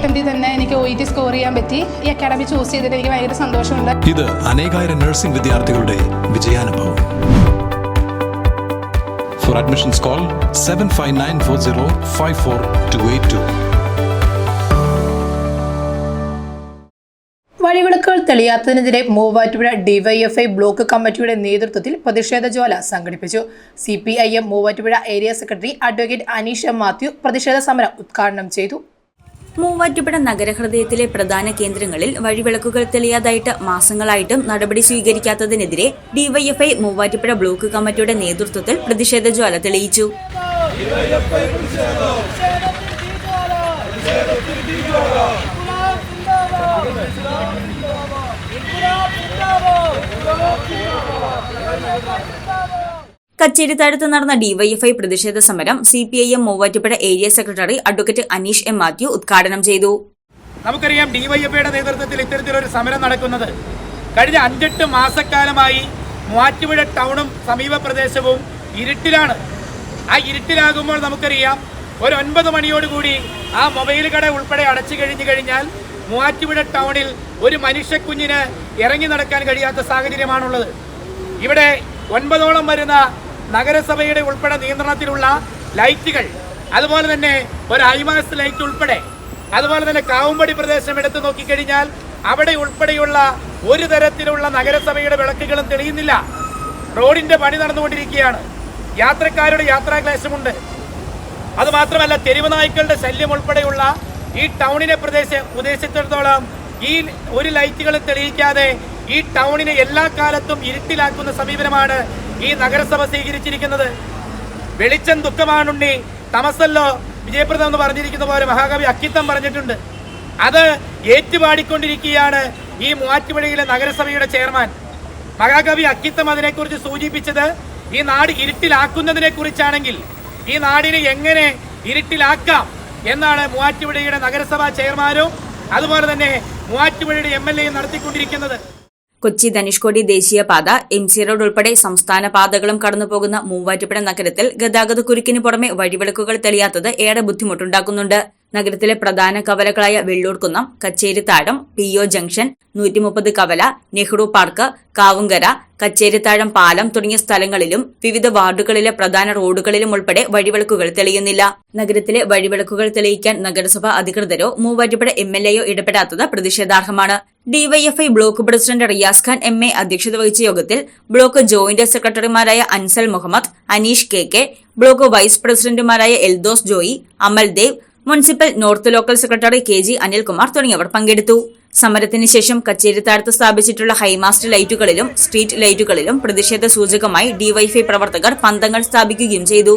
അറ്റംപ്റ്റിൽ തന്നെ എനിക്ക് O E T score ചെയ്യാൻ പറ്റി. ഈ അക്കാഡമി ചൂസ് ചെയ്തിട്ട് എനിക്ക് ഭയങ്കര സന്തോഷമുണ്ട്. ഇത് അനേകായിരം നഴ്സിംഗ് വിദ്യാർത്ഥികളുടെ വിജയാനുഭവം. For admissions call seven five nine four zero five four two eight two വഴിവിളക്കുകൾ തെളിയാത്തതിനെതിരെ Muvattupuzha D Y F I block കമ്മിറ്റിയുടെ നേതൃത്വത്തിൽ പ്രതിഷേധ ജ്വാല സംഘടിപ്പിച്ചു. C P I M Muvattupuzha area secretary advocate Aneesha Mathew പ്രതിഷേധ സമരം ഉദ്ഘാടനം ചെയ്തു. മൂവാറ്റുപുഴ നഗരഹൃദയത്തിലെ പ്രധാന കേന്ദ്രങ്ങളിൽ വഴിവിളക്കുകൾ തെളിയാതായിട്ട് മാസങ്ങളായിട്ടും നടപടി സ്വീകരിക്കാത്തതിനെതിരെ ഡിവൈഎഫ്ഐ മൂവാറ്റുപുഴ ബ്ലോക്ക് കമ്മിറ്റിയുടെ നേതൃത്വത്തിൽ പ്രതിഷേധ ജ്വാല തെളിയിച്ചു. കച്ചേരിത്താഴത്ത് നടന്ന ഡിവൈഎഫ്ഐ പ്രതിഷേധ സമരം C P I M Muvattupuzha area secretary advocate Aneesh M Mathew ഉദ്ഘാടനം ചെയ്തു. നമുക്കറിയാം ഡിവൈഎഫ്ഐയുടെ നേതൃത്വത്തിൽ ഇത്തരത്തിലൊരു സമരം നടക്കുന്നത്. കഴിഞ്ഞ അഞ്ചെട്ട് മാസക്കാലമായി മൂവാറ്റുപുഴ ടൗണും സമീപ പ്രദേശവും ഇരുട്ടിലാണ്. ആ ഇരുട്ടിലാകുമ്പോൾ നമുക്കറിയാം ഒരു ഒൻപത് മണിയോടുകൂടി ആ മൊബൈൽ കട ഉൾപ്പെടെ അടച്ചു കഴിഞ്ഞു കഴിഞ്ഞാൽ മൂവാറ്റുപുഴ ടൗണിൽ ഒരു മനുഷ്യക്കുഞ്ഞിന് ഇറങ്ങി നടക്കാൻ കഴിയാത്ത സാഹചര്യമാണുള്ളത്. ഇവിടെ ഒൻപതോളം വരുന്ന നഗരസഭയുടെ ഉൾപ്പെടെ നിയന്ത്രണത്തിലുള്ള ലൈറ്റുകൾ അതുപോലെ തന്നെ ഒരു ഹൈമാസ് ലൈറ്റ് ഉൾപ്പെടെ അതുപോലെ തന്നെ കാവുമ്പടി പ്രദേശം എടുത്തു നോക്കിക്കഴിഞ്ഞാൽ അവിടെ ഉൾപ്പെടെയുള്ള ഒരു തരത്തിലുള്ള നഗരസഭയുടെ വിളക്കുകളും തെളിയുന്നില്ല. റോഡിന്റെ പണി നടന്നുകൊണ്ടിരിക്കുകയാണ്. യാത്രക്കാരുടെ യാത്രാക്ലേശമുണ്ട്. അത് മാത്രമല്ല തെരുവ് നായ്ക്കളുടെ ശല്യം ഉൾപ്പെടെയുള്ള ഈ ടൗണിനെ പ്രദേശ ഉദ്ദേശിച്ചിടത്തോളം ഈ ഒരു ലൈറ്റുകളും തെളിയിക്കാതെ ഈ ടൗണിനെ എല്ലാ കാലത്തും ഇരുട്ടിലാക്കുന്ന സമീപനമാണ് ഈ നഗരസഭ സ്വീകരിച്ചിരിക്കുന്നത്? വെളിച്ചം ദുഃഖമാണുണ്ണി. തമസല്ലോ. വിജയപ്രദം എന്ന് പറഞ്ഞിരിക്കുന്ന പോലെ മഹാകവി അക്കിത്തം പറഞ്ഞിട്ടുണ്ട്. അത് ഏറ്റുപാടിക്കൊണ്ടിരിക്കുകയാണ് ഈ മൂവാറ്റുപുഴയിലെ നഗരസഭയുടെ ചെയർമാൻ. മഹാകവി അക്കിത്തം അതിനെക്കുറിച്ച് സൂചിപ്പിച്ചത് ഈ നാട് ഇരുട്ടിലാക്കുന്നതിനെ കുറിച്ചാണെങ്കിൽ ഈ നാടിനെ എങ്ങനെ ഇരുട്ടിലാക്കാം എന്നാണ് മൂവാറ്റുപുഴയുടെ നഗരസഭാ ചെയർമാനും അതുപോലെ തന്നെ മൂവാറ്റുപുഴയുടെ എം എൽ എയും നടത്തിക്കൊണ്ടിരിക്കുന്നത്. കൊച്ചി ധനുഷ്കോടി ദേശീയപാത എം സി റോഡ് ഉൾപ്പെടെ സംസ്ഥാന പാതകളും കടന്നുപോകുന്ന മൂവാറ്റുപുഴ നഗരത്തിൽ ഗതാഗത കുരുക്കിന് പുറമെ വഴിവിളക്കുകൾ തെളിയാത്തത് ഏറെ ബുദ്ധിമുട്ടുണ്ടാക്കുന്നുണ്ട്. നഗരത്തിലെ പ്രധാന കവലകളായ Vellurkunnam Kacherithazham P O junction നൂറ്റിമുപ്പത് കവല നെഹ്റു പാർക്ക് കാവുങ്കര കച്ചേരിത്താഴം പാലം തുടങ്ങിയ സ്ഥലങ്ങളിലും വിവിധ വാർഡുകളിലെ പ്രധാന റോഡുകളിലും ഉൾപ്പെടെ വഴിവിളക്കുകൾ തെളിയുന്നില്ല. നഗരത്തിലെ വഴിവിളക്കുകൾ തെളിയിക്കാൻ നഗരസഭാ അധികൃതരോ മൂവാറ്റുപുഴ എം എൽ എയോ ഇടപെടാത്തത് പ്രതിഷേധാർഹമാണ്. DYFI block president Riyas Khan M A അധ്യക്ഷത വഹിച്ച യോഗത്തിൽ ബ്ലോക്ക് ജോയിന്റ് സെക്രട്ടറിമാരായ Ansal Muhammad Aneesh K K block vice പ്രസിഡന്റുമാരായ Eldhose Joy Amal Dev municipal north local secretary K G Anilkumar തുടങ്ങിയവർ പങ്കെടുത്തു. സമരത്തിന് ശേഷം കച്ചേരിത്താഴത്ത് സ്ഥാപിച്ചിട്ടുള്ള ഹൈമാസ്റ്റ് ലൈറ്റുകളിലും സ്ട്രീറ്റ് ലൈറ്റുകളിലും പ്രതിഷേധ സൂചകമായി ഡിവൈഫൈ പ്രവർത്തകർ പന്തങ്ങൾ സ്ഥാപിക്കുകയും ചെയ്തു.